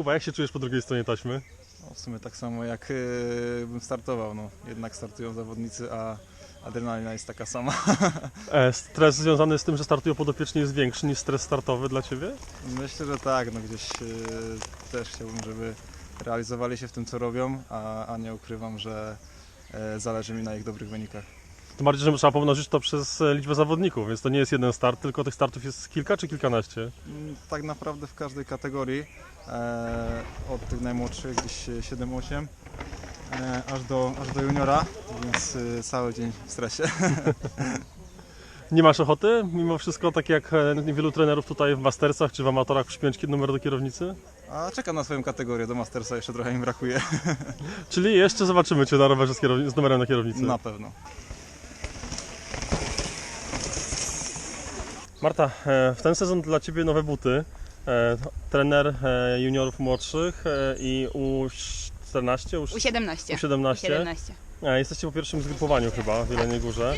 Kuba, jak się czujesz po drugiej stronie taśmy? W sumie tak samo jak e, bym startował. No. Jednak startują zawodnicy, a adrenalina jest taka sama. E, stres związany z tym, że startują podopieczni jest większy niż stres startowy dla Ciebie? Myślę, że tak. No, gdzieś e, też chciałbym, żeby realizowali się w tym, co robią, a, a nie ukrywam, że e, zależy mi na ich dobrych wynikach. Tym bardziej, że trzeba pomnożyć to przez e, liczbę zawodników, więc to nie jest jeden start, tylko tych startów jest kilka czy kilkanaście. Mm, Tak naprawdę w każdej kategorii, e, od tych najmłodszych, gdzieś 7-8, e, aż, do, aż do juniora, więc e, cały dzień w stresie. Nie masz ochoty, mimo wszystko, tak jak e, wielu trenerów tutaj w Mastersach czy w amatorach, przypiąć numer do kierownicy? A czekam na swoją kategorię, do Mastersa jeszcze trochę mi brakuje. Czyli jeszcze zobaczymy Cię na rowerze z, z numerem na kierownicy. Na pewno. Marta, e, w ten sezon dla Ciebie nowe buty. E, Trener e, juniorów młodszych i U14, U17. U17. U17. 17. Jesteście po pierwszym zgrupowaniu chyba w Jeleniej Górze.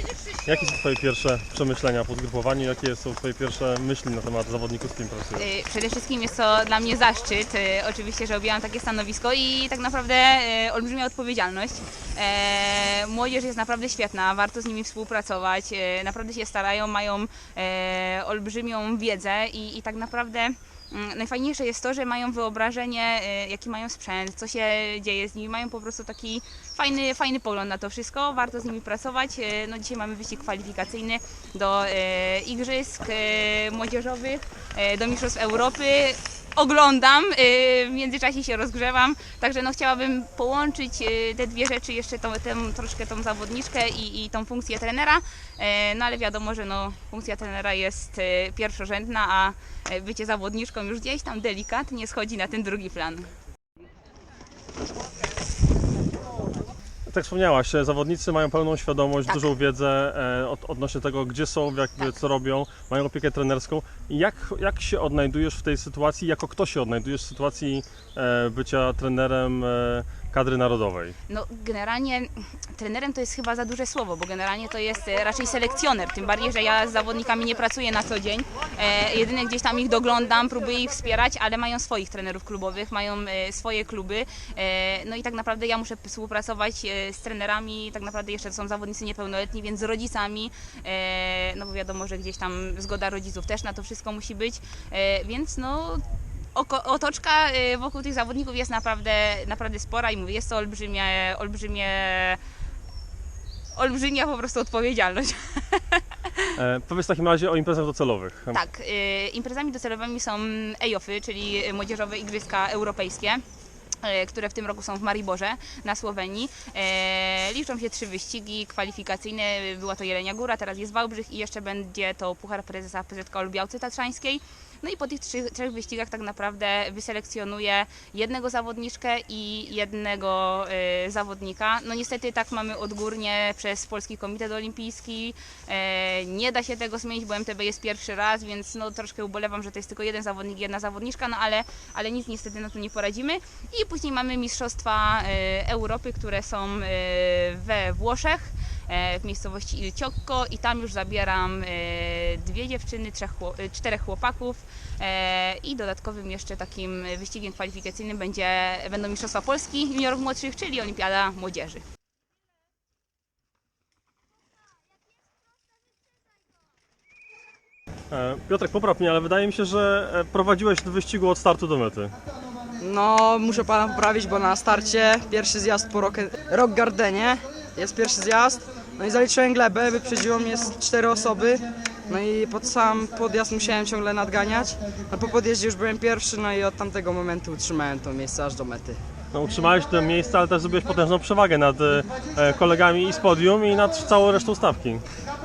Jakie są Twoje pierwsze przemyślenia po zgrupowaniu? Jakie są Twoje pierwsze myśli na temat zawodników, z którymi pracujesz? Y, Przede wszystkim jest to dla mnie zaszczyt, y, oczywiście, że objęłam takie stanowisko i tak naprawdę y, olbrzymia odpowiedzialność. E, Młodzież jest naprawdę świetna, warto z nimi współpracować, naprawdę się starają, mają e, olbrzymią wiedzę i, i tak naprawdę najfajniejsze jest to, że mają wyobrażenie, e, jaki mają sprzęt, co się dzieje z nimi, mają po prostu taki fajny, fajny pogląd na to wszystko, warto z nimi pracować. E, No dzisiaj mamy wyścig kwalifikacyjny do e, igrzysk młodzieżowych, do Mistrzostw Europy. Oglądam, e, w międzyczasie się rozgrzewam, także no chciałabym połączyć e, te dwie rzeczy, jeszcze tą, tę, troszkę tą zawodniczkę i, i tą funkcję trenera, E, no ale wiadomo, że no, funkcja trenera jest pierwszorzędna, a bycie zawodniczką już gdzieś tam delikatnie schodzi na ten drugi plan. Tak wspomniałaś, e, zawodnicy mają pełną świadomość, Tak. dużą wiedzę e, od, odnośnie tego, gdzie są, Tak. co robią, mają opiekę trenerską. Jak, jak się odnajdujesz w tej sytuacji, jako kto się odnajdujesz w sytuacji e, bycia trenerem kadry narodowej? No generalnie trenerem to jest chyba za duże słowo, bo generalnie to jest e, raczej selekcjoner, tym bardziej, że ja z zawodnikami nie pracuję na co dzień. E, jedynie gdzieś tam ich doglądam, próbuję ich wspierać, ale mają swoich trenerów klubowych, mają e, swoje kluby. E, no i tak naprawdę ja muszę współpracować e, z trenerami, tak naprawdę jeszcze są zawodnicy niepełnoletni, więc z rodzicami, e, no bo wiadomo, że gdzieś tam zgoda rodziców też na to wszystko musi być, e, więc no oko, otoczka y, wokół tych zawodników jest naprawdę, naprawdę spora i mówię, jest to olbrzymie, olbrzymie, olbrzymia po prostu odpowiedzialność. E, powiedz w takim razie o imprezach docelowych. Tak, y, imprezami docelowymi są EJOFy, czyli Młodzieżowe Igrzyska Europejskie y, które w tym roku są w Mariborze na Słowenii. E, liczą się trzy wyścigi kwalifikacyjne. Była to Jelenia Góra, teraz jest Wałbrzych i jeszcze będzie to Puchar Prezesa PZK Lubiałcy Tatrzańskiej. No i po tych trzy, trzech wyścigach tak naprawdę wyselekcjonuję jednego zawodniczkę i jednego e, zawodnika. No niestety tak mamy odgórnie przez Polski Komitet Olimpijski. E, nie da się tego zmienić, bo MTB jest pierwszy raz, więc no troszkę ubolewam, że to jest tylko jeden zawodnik, jedna zawodniczka, no ale, ale nic niestety na to nie poradzimy. I później mamy Mistrzostwa e, Europy, które są e, we Włoszech w miejscowości Il Ciocco i tam już zabieram e, dwie dziewczyny, trzech, e, czterech chłopaków e, i dodatkowym jeszcze takim wyścigiem kwalifikacyjnym będzie, będą Mistrzostwa Polski juniorów młodszych, czyli Olimpiada Młodzieży. E, Piotrek, popraw mnie, ale wydaje mi się, że e, prowadziłeś do wyścigu od startu do mety. No, muszę pana poprawić, bo na starcie pierwszy zjazd po Rock, rock Gardenie jest pierwszy zjazd. No i zaliczyłem glebę, wyprzedziło mnie z cztery osoby. No i pod sam podjazd musiałem ciągle nadganiać. No po podjeździe już byłem pierwszy, no i od tamtego momentu utrzymałem to miejsce aż do mety. No, utrzymałeś to miejsce, ale też zrobiłeś potężną przewagę nad e, e, kolegami i z podium i nad całą resztą stawki.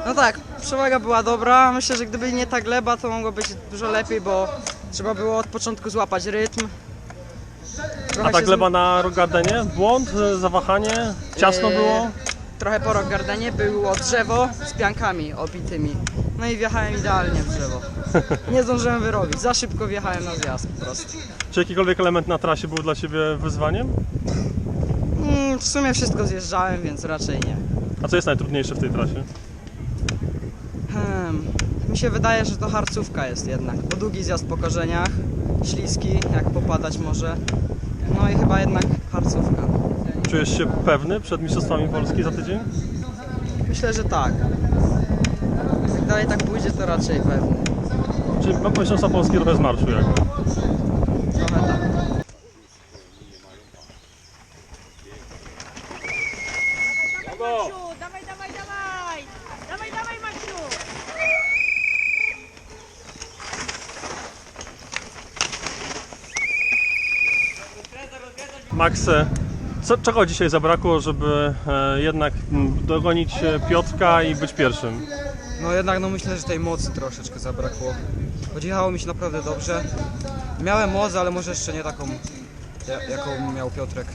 No tak, przewaga była dobra. Myślę, że gdyby nie ta gleba, to mogło być dużo lepiej, bo trzeba było od początku złapać rytm. trochę A ta się gleba na Rogardenie? Błąd, e, zawahanie, ciasno było? Trochę po Rock Gardenie było drzewo z piankami obitymi. No i wjechałem idealnie w drzewo. Nie zdążyłem wyrobić, za szybko wjechałem na zjazd po prostu. Czy jakikolwiek element na trasie był dla Ciebie wyzwaniem? Mm, w sumie wszystko zjeżdżałem, więc raczej nie. A co jest najtrudniejsze w tej trasie? Hmm. Mi się wydaje, że to harcówka jest jednak, bo długi zjazd po korzeniach, śliski, jak popadać może. No i chyba jednak harcówka. Czujesz się pewny przed Mistrzostwami Polski za tydzień? Myślę, że tak. Jak dalej tak pójdzie, to raczej pewnie. Czyli Mistrzostwa Polski trochę z marszu jakby. Trochę tak. Maciu, dawaj, dawaj, dawaj! Dawaj, dawaj, Maciu! Max, e, co, czego dzisiaj zabrakło, żeby e, jednak m, dogonić e, Piotrka i być pierwszym? No jednak no myślę, że tej mocy troszeczkę zabrakło. Podjechało mi się naprawdę dobrze. Miałem moc, ale może jeszcze nie taką, ja- jaką miał Piotrek.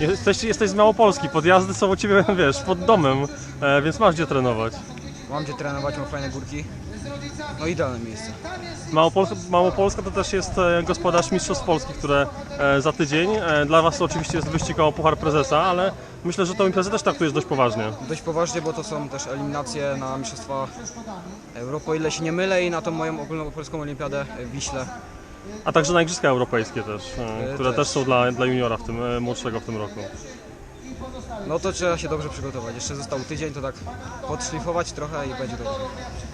Jesteś, jesteś z Małopolski, podjazdy są u Ciebie, wiesz, pod domem, e, więc masz gdzie trenować. Mam gdzie trenować, mam fajne górki. No idealne miejsce. Małopolska, Małopolska to też jest e, gospodarz Mistrzostw Polski, które e, za tydzień. E, Dla Was to oczywiście jest wyścig o Puchar Prezesa, ale myślę, że tą imprezę też traktujesz dość poważnie. Dość poważnie, bo to są też eliminacje na Mistrzostwa Europy, o ile się nie mylę, i na tą moją ogólnopolską olimpiadę w Wiśle. A także na Igrzyska Europejskie też, które też. też są dla, dla juniora w tym, młodszego w tym roku. No to trzeba się dobrze przygotować. Jeszcze został tydzień, to tak podszlifować trochę i będzie dobrze.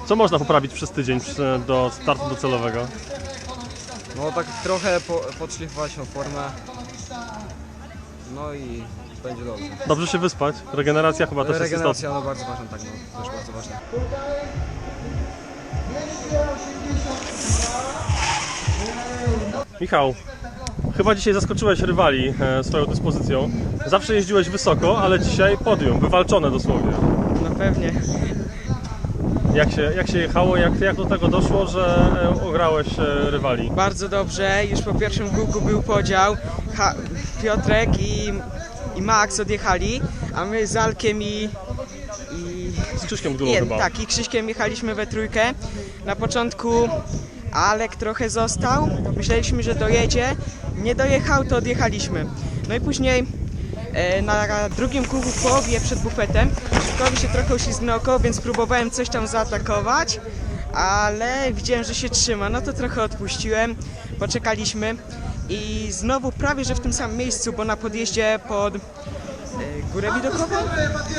Co można poprawić przez tydzień do startu docelowego? No tak trochę po, podszlifować tą formę. No i będzie dobrze. Dobrze się wyspać, regeneracja chyba też jest istotna. Regeneracja, no bardzo ważna, tak, no, też bardzo ważna. Michał, chyba dzisiaj zaskoczyłeś rywali e, swoją dyspozycją. Zawsze jeździłeś wysoko, ale dzisiaj podium, wywalczone dosłownie. No pewnie. Jak się, jak się jechało, jak, jak do tego doszło, że e, ograłeś e, rywali? Bardzo dobrze, już po pierwszym kółku był podział. Ha, Piotrek i, i Max odjechali, a my z Alkiem i, i, Z Krzyśkiem Gdulą chyba. tak, i Krzyśkiem jechaliśmy we trójkę. Na początku Alek trochę został, myśleliśmy, że dojedzie. Nie dojechał, to odjechaliśmy. No i później na drugim kółku w połowie przed bufetem. Krzyśkowi się trochę uślizgnęło więc próbowałem coś tam zaatakować, ale widziałem, że się trzyma, no to trochę odpuściłem, poczekaliśmy i znowu prawie, że w tym samym miejscu, bo na podjeździe pod e, górę widokową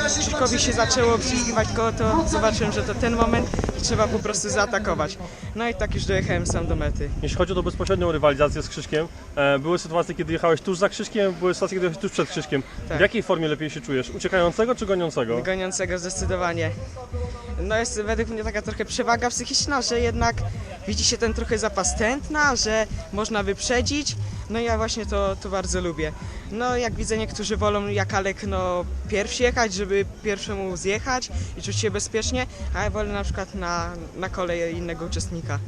Krzyśkowi się zaczęło wślizgiwać koło, to zobaczyłem, że to ten moment trzeba po prostu zaatakować. No i tak już dojechałem sam do mety. Jeśli chodzi o tą bezpośrednią rywalizację z Krzyśkiem, e, były sytuacje, kiedy jechałeś tuż za Krzyśkiem, były sytuacje, kiedy jechałeś tuż przed Krzyśkiem. Tak. W jakiej formie lepiej się czujesz? Uciekającego czy goniącego? Goniącego zdecydowanie. No jest według mnie taka trochę przewaga psychiczna, że jednak widzi się ten trochę zapas tętna, że można wyprzedzić. No ja właśnie to, to bardzo lubię. No jak widzę niektórzy wolą jak Alek no pierwszy jechać, żeby pierwszemu zjechać i czuć się bezpiecznie, a ja wolę na przykład na, na kolej innego uczestnika.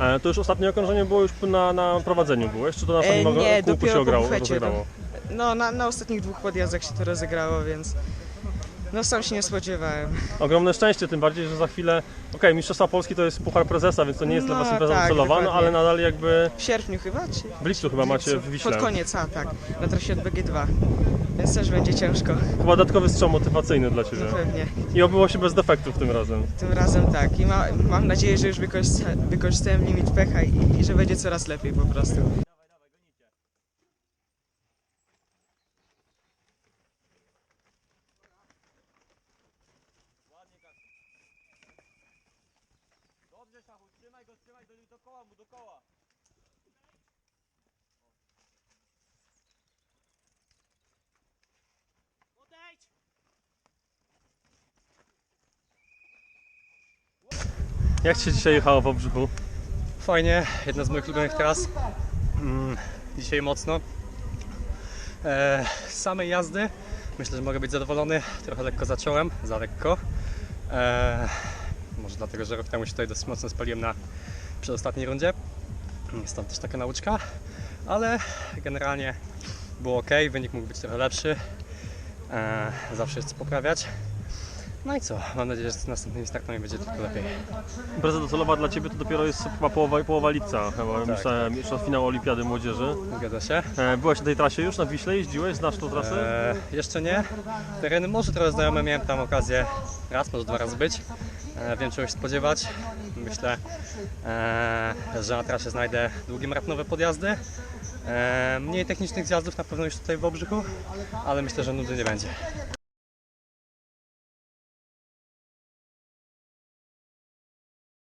E, to już ostatnie okrążenie było już na, na prowadzeniu byłeś, czy to na E, samym nie, kółku dopiero się po ograło, rozegrało? No na, na ostatnich dwóch podjazdach się to rozegrało, więc no sam się nie spodziewałem. Ogromne szczęście, tym bardziej, że za chwilę, okej, Mistrzostwa Polski to jest Puchar Prezesa, więc to nie jest dla No, Was impreza tak, docelowa, no dokładnie. ale nadal jakby W sierpniu chyba, czy? w lipcu chyba macie w Wiśle. Pod koniec, a tak, na trasie od BG2. Więc też będzie ciężko, Chyba dodatkowy strzał motywacyjny dla Ciebie. no pewnie. I obyło się bez defektów tym razem. Tym razem tak. I ma, mam nadzieję, że już wykorzysta, wykorzystałem limit pecha i, i że będzie coraz lepiej po prostu. Jak Ci się dzisiaj jechało w Obrzychu? Fajnie, jedna z moich ulubionych tras. Mm, dzisiaj mocno. E, z samej jazdy myślę, że mogę być zadowolony. Trochę lekko zacząłem, za lekko. E, może dlatego, że rok temu się tutaj dosyć mocno spaliłem na przedostatniej rundzie. Stąd też taka nauczka, ale generalnie było ok, wynik mógł być trochę lepszy. E, zawsze jest co poprawiać. No i co? Mam nadzieję, że z następnymi startami będzie tylko lepiej. Impreza docelowa dla Ciebie to dopiero jest chyba połowa, połowa lipca, chyba Tak. myślałem, jeszcze finał Olimpiady Młodzieży. Zgadza się? E, byłeś na tej trasie już, na Wiśle, jeździłeś, znasz tą trasę? E, jeszcze nie. Tereny może trochę znajome, miałem tam okazję raz, może dwa razy być. E, wiem czego się spodziewać. Myślę, e, że na trasie znajdę długie maratonowe podjazdy. E, mniej technicznych zjazdów na pewno już tutaj w Obrzychu, ale myślę, że nudy nie będzie.